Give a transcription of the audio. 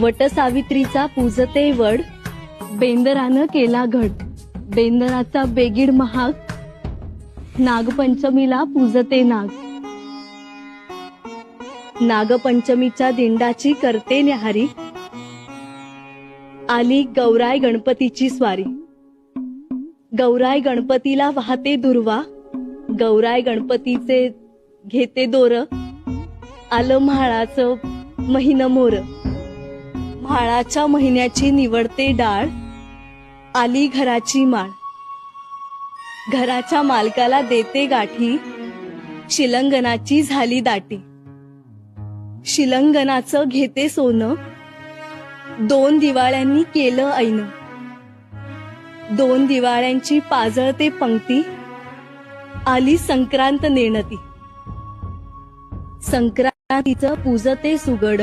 वट सावित्रीचा पूजते वड बेंदरानं केला घट. बेंदराचा बेगीड महाग नागपंचमीला पूजते नाग. नागपंचमीच्या दिंडाची करते न्याहारी आली गौराय गणपतीची स्वारी. गौराय गणपतीला वाहते दुर्वा गौराय गणपतीचे घेते दोर. आलं म्हाळाचं महिन मोर फाळाच्या महिन्याची निवडते डाळ आली घराची माळ. घराच्या मालकाला देते गाठी शिलंगनाची झाली दाटी. शिलंगनाचं घेते सोनं दोन दिवाळ्यांनी केलं ऐन. दोन दिवाळ्यांची पाजळते पंक्ती आली संक्रांत नेणती. संक्रांतीचं पूजते सुगड